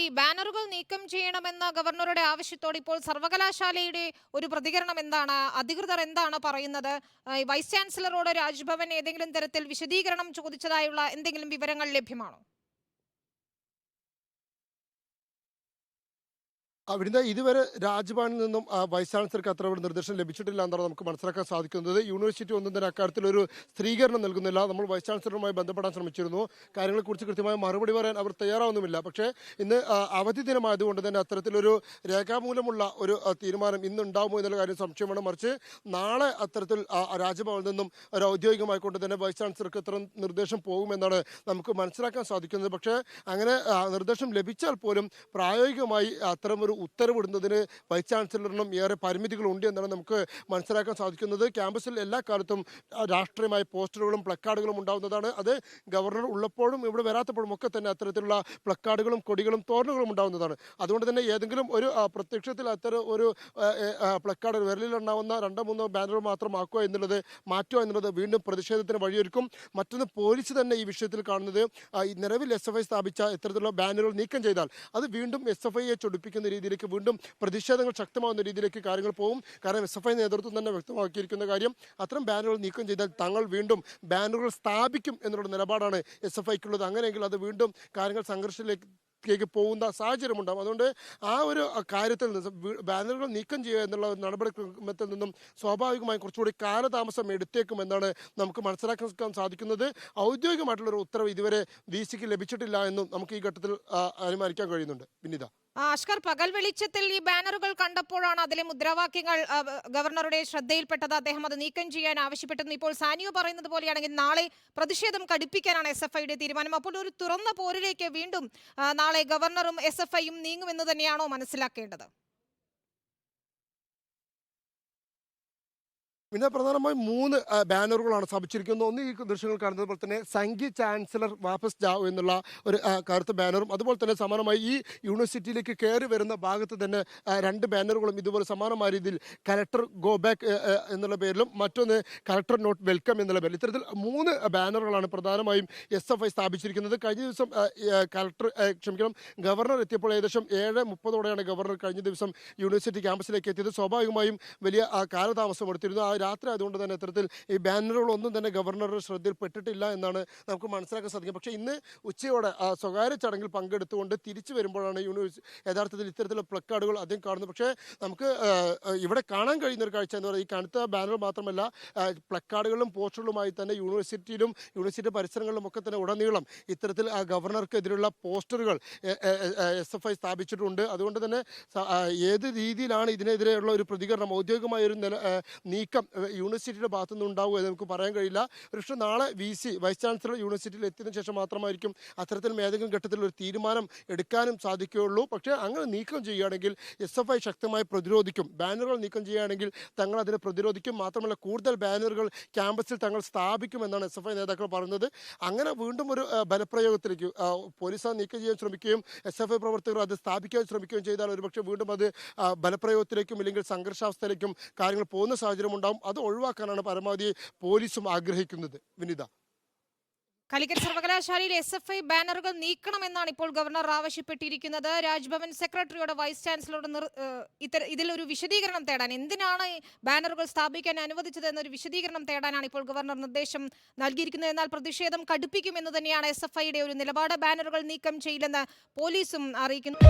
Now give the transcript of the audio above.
ഈ ബാനറുകൾ നീക്കം ചെയ്യണമെന്ന ഗവർണറുടെ ആവശ്യത്തോട് ഇപ്പോൾ സർവകലാശാലയുടെ ഒരു പ്രതികരണം എന്താണ്? അധികൃതർ എന്താണ് പറയുന്നത്? വൈസ് ചാൻസലറോട് രാജ്ഭവൻ ഏതെങ്കിലും തരത്തിൽ വിശദീകരണം ചോദിച്ചതായുള്ള എന്തെങ്കിലും വിവരങ്ങൾ ലഭ്യമാണോ? അവിടുന്ന് ഇതുവരെ രാജ്ഭവനിൽ നിന്നും വൈസ് ചാൻസലർക്ക് അത്ര ഒരു നിർദ്ദേശം ലഭിച്ചിട്ടില്ല എന്നാണ് നമുക്ക് മനസ്സിലാക്കാൻ സാധിക്കുന്നത്. യൂണിവേഴ്സിറ്റി ഒന്നും തന്നെ അക്കാര്യത്തിൽ ഒരു സ്ഥിരീകരണം നൽകുന്നില്ല. നമ്മൾ വൈസ് ചാൻസലറുമായി ബന്ധപ്പെടാൻ ശ്രമിച്ചിരുന്നു. കാര്യങ്ങളെക്കുറിച്ച് കൃത്യമായ മറുപടി പറയാൻ അവർ തയ്യാറാവുന്നുമില്ല. പക്ഷേ ഇന്ന് അവധി ദിനമായതുകൊണ്ട് തന്നെ അത്തരത്തിലൊരു രേഖാമൂലമുള്ള ഒരു തീരുമാനം ഇന്ന് ഉണ്ടാകുമോ എന്നുള്ള കാര്യം സംശയമാണ് മറിച്ച് നാളെ അത്തരത്തിൽ രാജ്ഭവനിൽ നിന്നും ഒരു ഔദ്യോഗികമായിക്കൊണ്ട് തന്നെ വൈസ് ചാൻസലർക്ക് ഇത്തരം നിർദ്ദേശം പോകുമെന്നാണ് നമുക്ക് മനസ്സിലാക്കാൻ സാധിക്കുന്നത്. പക്ഷേ അങ്ങനെ നിർദ്ദേശം ലഭിച്ചാൽ പോലും പ്രായോഗികമായി അത്തരം ഒരു ഉത്തരവിടുന്നതിന് വൈസ് ചാൻസലറിനും ഏറെ പരിമിതികളുണ്ട് എന്നാണ് നമുക്ക് മനസ്സിലാക്കാൻ സാധിക്കുന്നത്. ക്യാമ്പസിൽ എല്ലാ കാലത്തും രാഷ്ട്രീയമായ പോസ്റ്ററുകളും പ്ലക്കാർഡുകളും ഉണ്ടാകുന്നതാണ് അത് ഗവർണർ ഉള്ളപ്പോഴും ഇവിടെ വരാത്തപ്പോഴും ഒക്കെ തന്നെ അത്തരത്തിലുള്ള പ്ലക്കാർഡുകളും കൊടികളും തോരണുകളും ഉണ്ടാകുന്നതാണ് അതുകൊണ്ട് തന്നെ ഏതെങ്കിലും ഒരു പ്രത്യക്ഷത്തിൽ അത്തരം ഒരു പ്ലക്കാർഡ് വിരലിലുണ്ടാവുന്ന രണ്ടോ മൂന്നോ ബാനറുകൾ മാത്രമാക്കുക എന്നുള്ളത് മാറ്റുക എന്നുള്ളത് വീണ്ടും പ്രതിഷേധത്തിന് വഴിയൊരുക്കും. മറ്റൊന്ന് പോലീസ് തന്നെ ഈ വിഷയത്തിൽ കാണുന്നത് നിലവിൽ എസ് എഫ് ഐ സ്ഥാപിച്ച ഇത്തരത്തിലുള്ള ബാനറുകൾ നീക്കം ചെയ്താൽ അത് വീണ്ടും എസ് എഫ് ഐയെ ചൊടിപ്പിക്കുന്ന രീതിയിലേക്ക് വീണ്ടും പ്രതിഷേധങ്ങൾ ശക്തമാകുന്ന രീതിയിലേക്ക് കാര്യങ്ങൾ പോകും കാരണം എസ് എഫ് ഐ നേതൃത്വം തന്നെ വ്യക്തമാക്കിയിരിക്കുന്ന കാര്യം അത്തരം ബാനറുകൾ നീക്കം ചെയ്താൽ തങ്ങൾ വീണ്ടും ബാനറുകൾ സ്ഥാപിക്കും എന്നുള്ള നിലപാടാണ് എസ് എഫ് ഐക്കുള്ളത്. അങ്ങനെയെങ്കിൽ അത് വീണ്ടും കാര്യങ്ങൾ സംഘർഷത്തിലേക്ക് ലേക്ക് പോകുന്ന സാഹചര്യമുണ്ടാകും അതുകൊണ്ട് ആ ഒരു കാര്യത്തിൽ നിന്ന് ബാനറുകൾ നീക്കം ചെയ്യുക എന്നുള്ള നടപടിക്രമത്തിൽ നിന്നും സ്വാഭാവികമായും കുറച്ചുകൂടി കാലതാമസം എടുത്തേക്കും എന്നാണ് നമുക്ക് മനസ്സിലാക്കാൻ സാധിക്കുന്നത്. ഔദ്യോഗികമായിട്ടുള്ള ഒരു ഉത്തരവ് ഇതുവരെ വി ലഭിച്ചിട്ടില്ല എന്നും നമുക്ക് ഈ ഘട്ടത്തിൽ അനുമാനിക്കാൻ കഴിയുന്നുണ്ട്. ആ, അഷ്കർ പകൽ വെളിച്ചത്തിൽ ഈ ബാനറുകൾ കണ്ടപ്പോഴാണ് അതിലെ മുദ്രാവാക്യങ്ങൾ ഗവർണറുടെ ശ്രദ്ധയിൽപ്പെട്ടത്. അദ്ദേഹം അത് നീക്കം ചെയ്യാൻ ആവശ്യപ്പെട്ടെന്ന് ഇപ്പോൾ സാനിയോ പറയുന്നത് പോലെയാണെങ്കിൽ നാളെ പ്രതിഷേധം കടുപ്പിക്കാനാണ് എസ് എഫ് ഐയുടെ തീരുമാനം. അപ്പോൾ ഒരു തുറന്ന പോരിലേക്ക് വീണ്ടും നാളെ ഗവർണറും എസ് എഫ് ഐയും നീങ്ങുമെന്ന് തന്നെയാണോ മനസ്സിലാക്കേണ്ടത്? പിന്നെ പ്രധാനമായും മൂന്ന് ബാനറുകളാണ് സ്ഥാപിച്ചിരിക്കുന്നത്. ഒന്ന് ഈ ദൃശ്യങ്ങൾ കാണുന്നത് പോലെ തന്നെ സംഘി ചാൻസലർ വാപ്പസ് ജാവോ എന്നുള്ള ഒരു കറുത്ത ബാനറും അതുപോലെ തന്നെ സമാനമായി ഈ യൂണിവേഴ്സിറ്റിയിലേക്ക് കയറി വരുന്ന ഭാഗത്ത് തന്നെ രണ്ട് ബാനറുകളും ഇതുപോലെ സമാനമായ രീതിയിൽ കലക്ടർ ഗോ ബാക്ക് എന്നുള്ള പേരിലും മറ്റൊന്ന് കലക്ടർ നോട്ട് വെൽക്കം എന്നുള്ള പേരിൽ ഇത്തരത്തിൽ മൂന്ന് ബാനറുകളാണ് പ്രധാനമായും എസ് എഫ് ഐ സ്ഥാപിച്ചിരിക്കുന്നത്. കഴിഞ്ഞ ദിവസം കലക്ടർ ക്ഷമിക്കണം ഗവർണർ എത്തിയപ്പോൾ ഏകദേശം ഏഴ് മുപ്പതോടെയാണ് ഗവർണർ കഴിഞ്ഞ ദിവസം യൂണിവേഴ്സിറ്റി ക്യാമ്പസിലേക്ക് എത്തിയത്. സ്വാഭാവികമായും വലിയ കാലതാമസം എടുത്തിരുന്നു. ആ രാത്രി ആയതുകൊണ്ട് തന്നെ ഇത്തരത്തിൽ ഈ ബാനറുകളൊന്നും തന്നെ ഗവർണറുടെ ശ്രദ്ധയിൽപ്പെട്ടിട്ടില്ല എന്നാണ് നമുക്ക് മനസ്സിലാക്കാൻ സാധിക്കും. പക്ഷേ ഇന്ന് ഉച്ചയോടെ സ്വകാര്യ ചടങ്ങിൽ പങ്കെടുത്തുകൊണ്ട് തിരിച്ചു വരുമ്പോഴാണ് യൂണിവേഴ്സിറ്റി യഥാർത്ഥത്തിൽ ഇത്തരത്തിലുള്ള പ്ലക്കാർഡുകൾ അധികം കാണുന്നത്. പക്ഷേ നമുക്ക് ഇവിടെ കാണാൻ കഴിയുന്ന ഒരു കാഴ്ച എന്ന് പറയുന്നത് ഈ കനത്ത ബാനർ മാത്രമല്ല പ്ലക്കാർഡുകളും പോസ്റ്ററുകളുമായി തന്നെ യൂണിവേഴ്സിറ്റിയിലും യൂണിവേഴ്സിറ്റി പരിസരങ്ങളിലും ഒക്കെ തന്നെ ഉടനീളം ഇത്തരത്തിൽ ആ ഗവർണർക്കെതിരെയുള്ള പോസ്റ്ററുകൾ എസ് എഫ് ഐ സ്ഥാപിച്ചിട്ടുണ്ട്. അതുകൊണ്ട് തന്നെ ഏത് രീതിയിലാണ് ഇതിനെതിരെയുള്ള ഒരു പ്രതികരണം ഔദ്യോഗികമായ ഒരു നില നീക്കം യൂണിവേഴ്സിറ്റിയുടെ ഭാഗത്തു നിന്ന് ഉണ്ടാവുക എന്ന് നമുക്ക് പറയാൻ കഴിയില്ല. പക്ഷേ നാളെ വി സി വൈസ് ചാൻസലർ യൂണിവേഴ്സിറ്റിയിൽ എത്തിയതിനു ശേഷം മാത്രമായിരിക്കും അത്തരത്തിൽ ഏതെങ്കിലും ഘട്ടത്തിൽ ഒരു തീരുമാനം എടുക്കാനും സാധിക്കുകയുള്ളൂ. പക്ഷേ അങ്ങനെ നീക്കം ചെയ്യുകയാണെങ്കിൽ എസ് എഫ് ഐ ശക്തമായി പ്രതിരോധിക്കും. ബാനറുകൾ നീക്കം ചെയ്യുകയാണെങ്കിൽ തങ്ങൾ അതിനെ പ്രതിരോധിക്കും. മാത്രമല്ല കൂടുതൽ ബാനറുകൾ ക്യാമ്പസിൽ തങ്ങൾ സ്ഥാപിക്കുമെന്നാണ് എസ് എഫ് ഐ നേതാക്കൾ പറയുന്നത്. അങ്ങനെ വീണ്ടും ഒരു ബലപ്രയോഗത്തിലേക്ക് പോലീസ് അത് നീക്കം ചെയ്യാൻ ശ്രമിക്കുകയും എസ് എഫ് ഐ പ്രവർത്തകർ അത് സ്ഥാപിക്കാൻ ശ്രമിക്കുകയും ചെയ്താൽ ഒരുപക്ഷെ വീണ്ടും അത് ബലപ്രയോഗത്തിലേക്കും ഇല്ലെങ്കിൽ സംഘർഷാവസ്ഥയിലേക്കും കാര്യങ്ങൾ പോകുന്ന സാഹചര്യം ഉണ്ടാവും അത് ഒഴിവാക്കാനാണ് പരമാവധി പോലീസും ആഗ്രഹിക്കുന്നത്. വിനിത. കാലിക്കറ്റ് സർവകലാശാലയിൽ എസ് എഫ് ഐ ബാനറുകൾ നീക്കണമെന്നാണ് ഇപ്പോൾ ഗവർണർ ആവശ്യപ്പെട്ടിരിക്കുന്നത്. രാജ്ഭവൻ സെക്രട്ടറിയോട് വൈസ് ചാൻസലറോട് ഇതിൽ ഒരു വിശദീകരണം തേടാൻ എന്തിനാണ് ബാനറുകൾ സ്ഥാപിക്കാൻ അനുവദിച്ചത് എന്നൊരു വിശദീകരണം തേടാനാണ് ഇപ്പോൾ ഗവർണർ നിർദ്ദേശം നൽകിയിരിക്കുന്നത്. എന്നാൽ പ്രതിഷേധം കടുപ്പിക്കുമെന്ന് തന്നെയാണ് എസ് ഒരു നിലപാട്. ബാനറുകൾ നീക്കം ചെയ്യില്ലെന്ന് പോലീസും അറിയിക്കുന്നു.